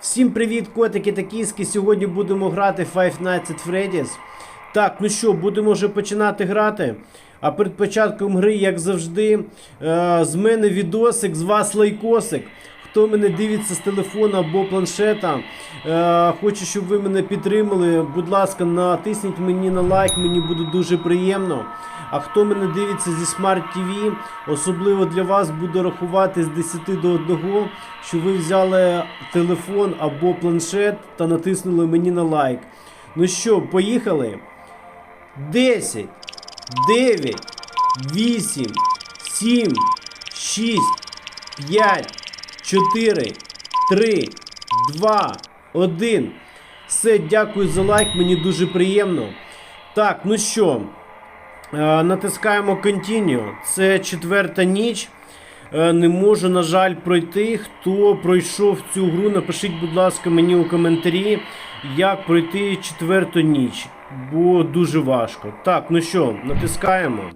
Всім привіт, котики та кіски. Сьогодні будемо грати Five Nights at Freddy's. Так, ну що, будемо вже починати грати. А перед початком гри, як завжди, е, з мене відосик, з вас лайкосик. Хто мене дивиться з телефона або планшета, е, хочу, щоб ви мене підтримали. Будь ласка, натисніть мені на лайк, мені буде дуже приємно. А хто мене дивиться зі Smart TV, особливо для вас буду рахувати з 10 до 1, що ви взяли телефон або планшет та натиснули мені на лайк. Ну що, поїхали? 10, 9, 8, 7, 6, 5, 4, 3, 2, 1. Все, дякую за лайк, мені дуже приємно. Так, ну що, натискаємо Continue. Це четверта ніч. Е, Не можу, на жаль, пройти. Хто пройшов цю гру, напишіть, будь ласка, мені у коментарі, як пройти четверту ніч. Бо дуже важко. Так, ну що, натискаємо.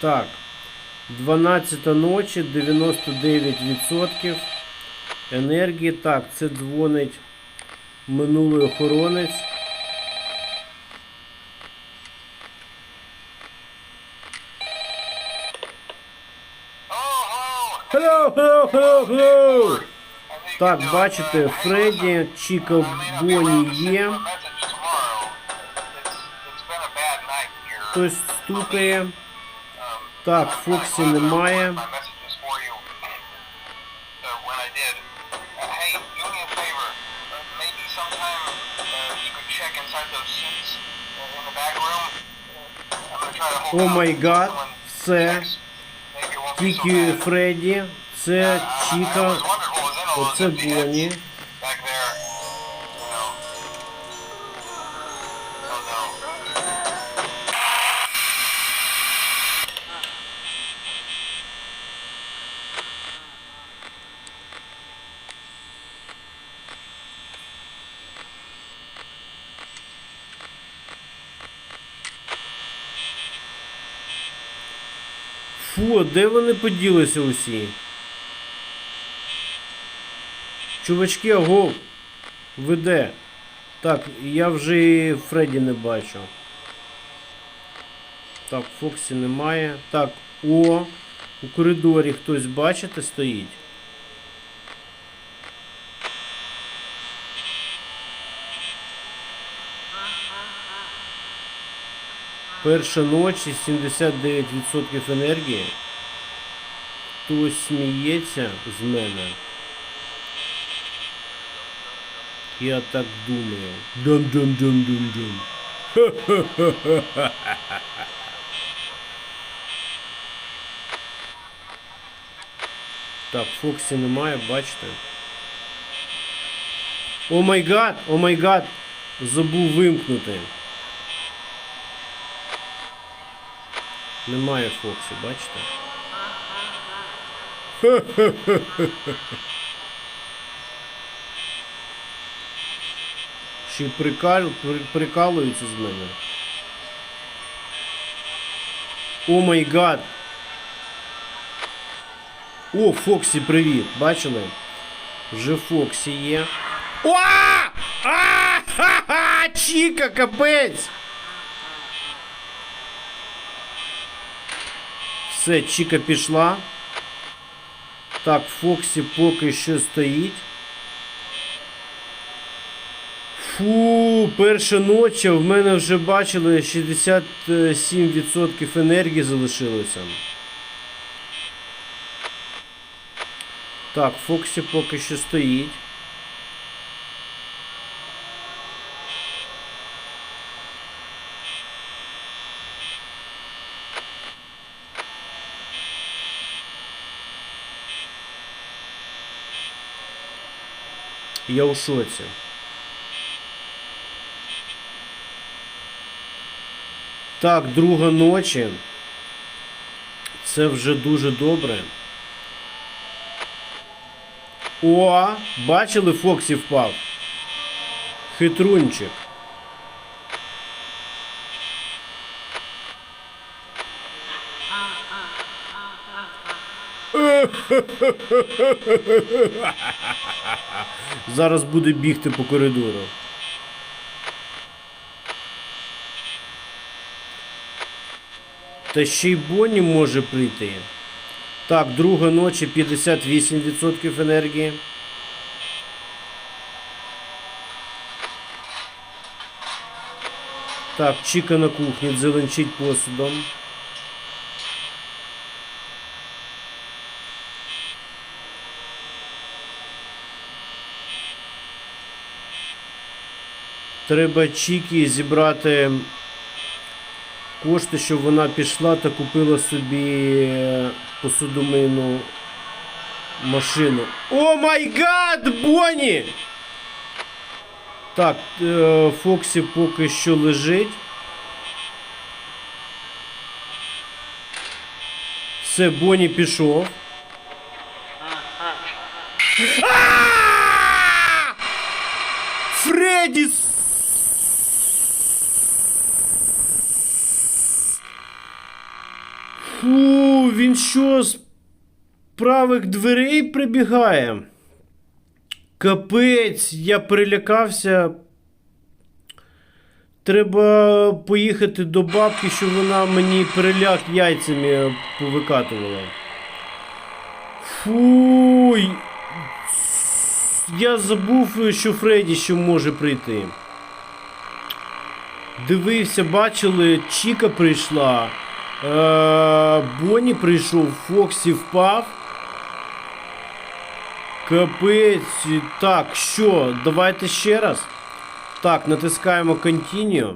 Так. 12 ночі, 99% енергії. Так, це дзвонить минулий охоронець. Hello, hello, hello, hello. Так, бачите, Фредді, Чіка, Бонні є. Хтось стукає. Так, Фоксі немає. О май гад, все. Тільки Фредді, це Чіка, оце Бонні. Фу, а де вони поділися усі? Чувачки, аго, ви де? Так, я вже і Фредді не бачу. Так, Фоксі немає. Так, о, у коридорі хтось, бачите, стоїть. Перша ночі 79% енергії. Хтось сміється з мене. Я так думаю. Дум-дум-дум-дум-дум. Так, Фоксі немає, бачите. О май гад! О май гад! Забув вимкнути. Немає Фоксі, бачите? Ще й прикал... при- прикалуються з мене. О май гад! О, Фоксі, привіт! Бачили? Вже Фоксі є. О! А! Ха-ха! Чіка, капець! Все, Чіка пішла. Так, Фоксі поки що стоїть. Фу, перша ночі, в мене вже бачили 67% енергії залишилося. Так, Фоксі поки що стоїть. Я у шоці. Так, друга ночі. Це вже дуже добре. О, бачили, Фоксі впав. Хитрунчик. Зараз буде бігти по коридору. Та ще й Бонні може прийти. Так, друга ночі 58% енергії. Так, Чіка на кухні зеленчить посудом. Треба Чікі зібрати кошти, щоб вона пішла та купила собі е, посудомийну машину. О май гад, Бонні! Так, е, Фоксі поки що лежить. Все, Бонні пішов. А! Фу, він що з правих дверей прибігає? Капець, я перелякався. Треба поїхати до бабки, щоб вона мені переляк яйцями повикатувала. Фуй. Я забув, що Фредді ще може прийти. Дивився, бачили, Чіка прийшла. Е, Бонні прийшов, Фоксі впав. Капець. Так, що? Давайте ще раз. Так, натискаємо Continue.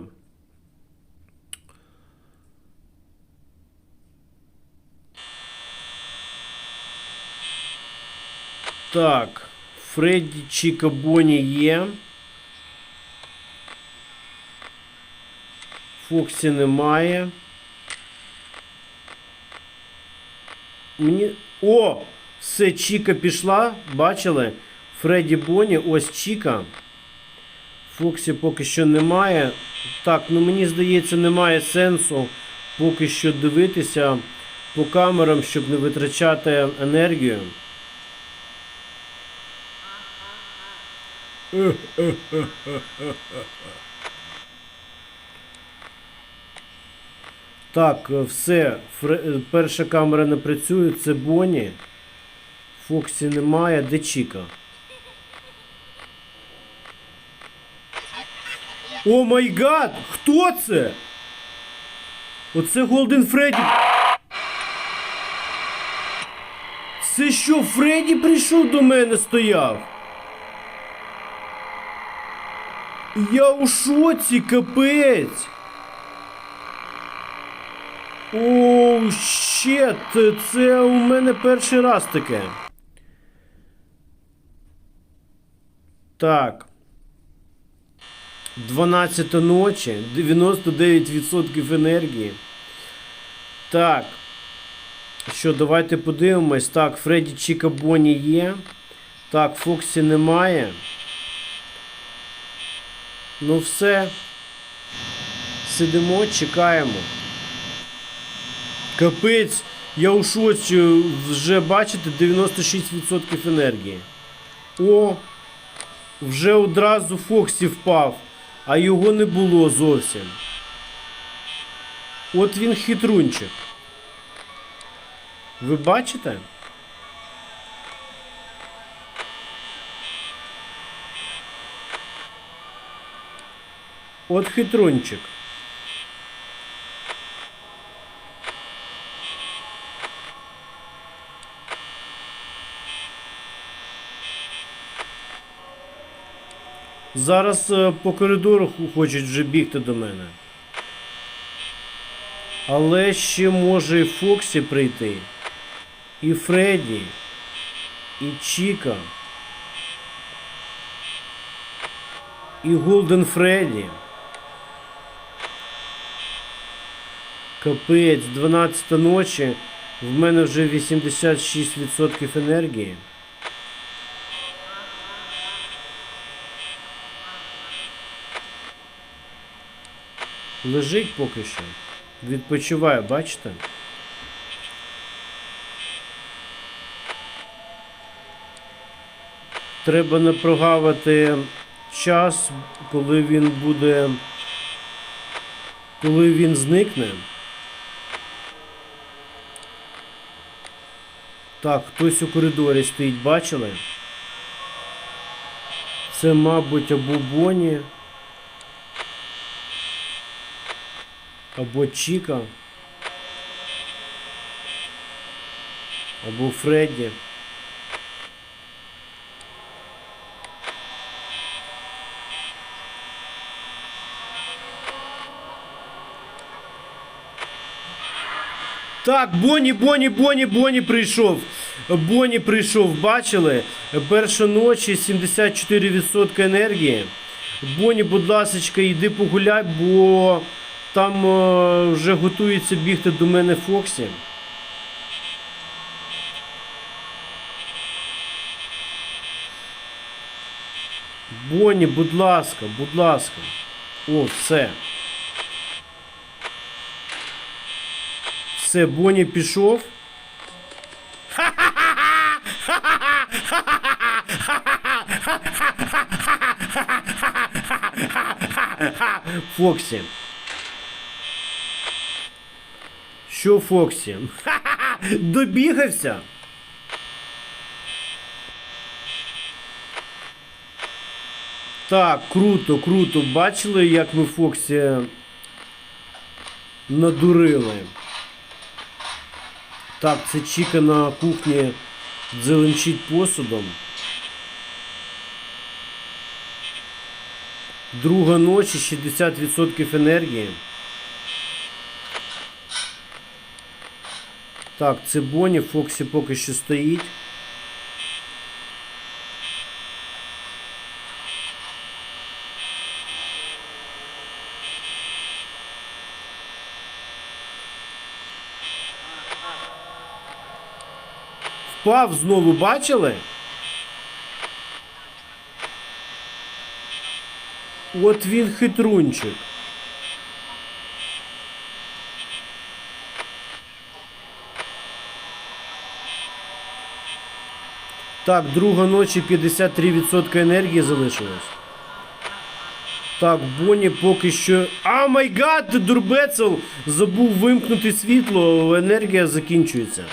Так. Фредді Чіка Бонні є. Фоксі немає. Мені. О! Все, Чіка пішла. Бачили? Фредді Бонні, ось Чіка. Фоксі поки що немає. Так, ну мені здається, немає сенсу поки що дивитися по камерам, щоб не витрачати енергію. Так, е, все. Фре- е, Перша камера не працює, це Бонні. Фоксі немає. Де Чіка? О май гад! Хто це? Оце Голден Фредді. Це що, Фредді прийшов до мене стояв? Я у шоці, капець. Оу, щет, це у мене перший раз таке. Так. 12 ночі, 99% енергії. Так. Що, давайте подивимось. Так, Фредді Чіка Бонні є. Так, Фоксі немає. Ну все. Сидимо, чекаємо. Капець, я у шоці, вже бачите, 96% енергії. О, вже одразу Фоксі впав, а його не було зовсім. От він хитрунчик. Ви бачите? От хитрунчик. Зараз е, по коридору хочуть вже бігти до мене. Але ще може і Фоксі прийти. І Фредді. І Чіка. І Голден Фредді. Капець, 12 ночі. В мене вже 86% енергії. Лежить поки що. Відпочиває, бачите? Треба не прогавити час, коли він буде, коли він зникне. Так, хтось у коридорі стоїть, бачили? Це, мабуть, або Боні. Або Чіка. Або Фредді. Так, Бонні, Бонні, Бонні, Бонні прийшов. Бонні прийшов, бачили? Перша ночі 74% енергії. Бонні, будь ласка, йди погуляй, бо там е, вже готується бігти до мене Фоксі. Бонні, будь ласка, будь ласка. О, все. Все, Бонні пішов. Фоксі. Що Фоксі? Ха-ха! Добігався? Так, круто, круто. Бачили, як ми Фоксі надурили? Так, це Чіка на кухні дзеленчить посудом. Друга ночі 60% енергії. Так, це Бонні, Фоксі поки що стоїть. Впав знову, бачили? От він хитрунчик. Так, друга ночі 53% енергії залишилось. Так, Бонні поки що. А май гад, дурбецел! Забув вимкнути світло, енергія закінчується.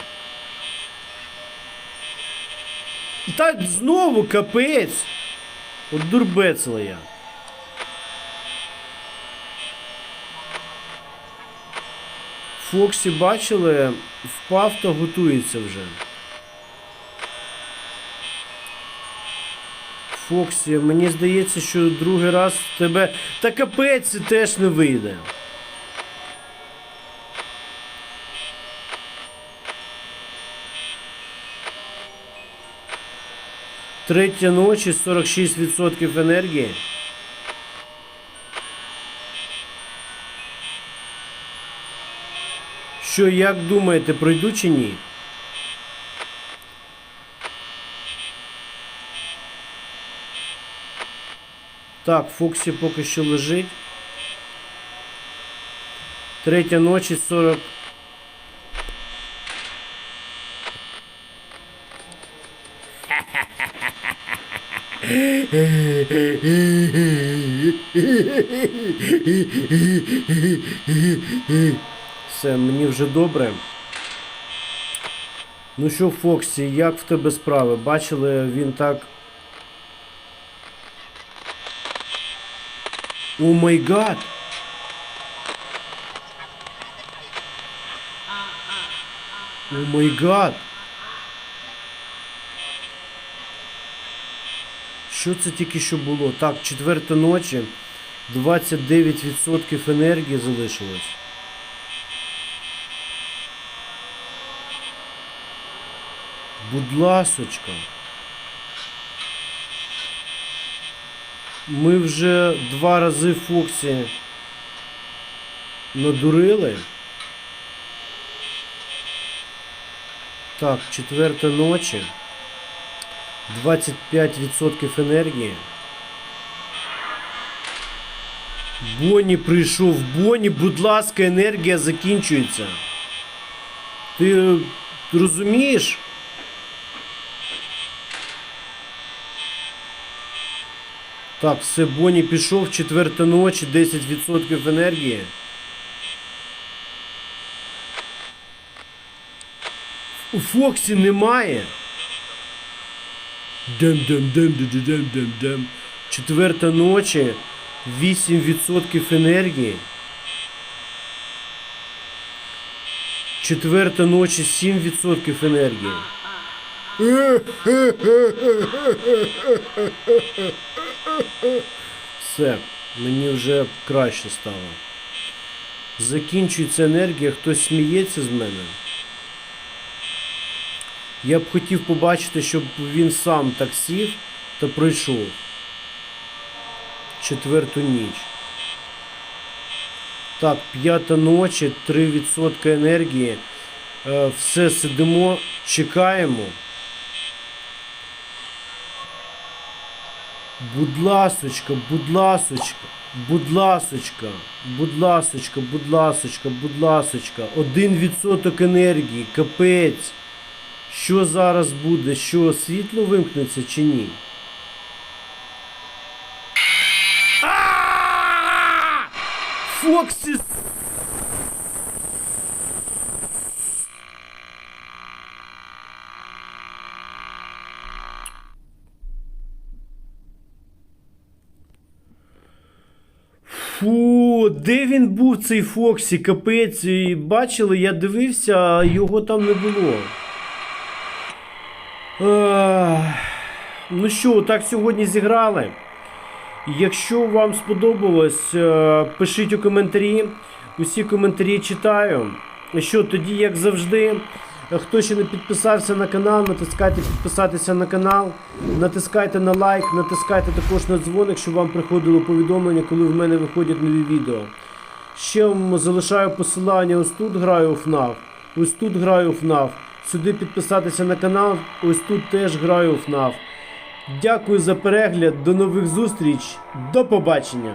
Та знову капець. От дурбецела я. Фоксі бачили, впав та готується вже. Фоксі, мені здається, що другий раз в тебе. Та капець теж не вийде. Третя ночі 46% енергії. Що, як думаєте, пройду чи ні? Так, Фоксі поки що лежить. Третя ночі 40. Все, мені вже добре. Ну що, Фоксі, як в тебе справи? Бачили, він так. О май гад! О май гад! Що це тільки що було? Так, четверта ночі, 29% енергії залишилось. Будь ласочка. Ми вже два рази Фоксі надурили. Так, четверта ночі. 25% енергії. Бонні прийшов. Бонні, будь ласка, енергія закінчується. Ти розумієш? Так, все, Бонні пішов, четверта ночі, 10% енергії. У Фоксі немає. Дем дем дем дем дем дем дем. Четверта ночі, 8% енергії. Четверта ночі, 7% енергії. Все, мені вже краще стало. Закінчується енергія, хтось сміється з мене. Я б хотів побачити, щоб він сам так сів та пройшов. Четверту ніч. Так, п'ята ночі, 3% енергії. Е, все сидимо, чекаємо. Будь ласочка, будь ласочка, будь ласочка, будь ласочка, будь ласочка, будь ласочка. Один відсоток енергії, капець. Що зараз буде? Що світло вимкнеться чи ні? А! Фоксі! Фу, де він був цей Фоксі, капець, і бачили, я дивився, а його там не було. А, Ну що, так сьогодні зіграли. Якщо вам сподобалось, е, пишіть у коментарі. Усі коментарі читаю. Що тоді, як завжди, хто ще не підписався на канал, натискайте підписатися на канал, натискайте на лайк, натискайте також на дзвоник, щоб вам приходило повідомлення, коли в мене виходять нові відео. Ще вам залишаю посилання. Ось тут граю в FNAF, ось тут граю в FNAF. Сюди підписатися на канал, ось тут теж граю в FNAF. Дякую за перегляд, до нових зустріч, до побачення!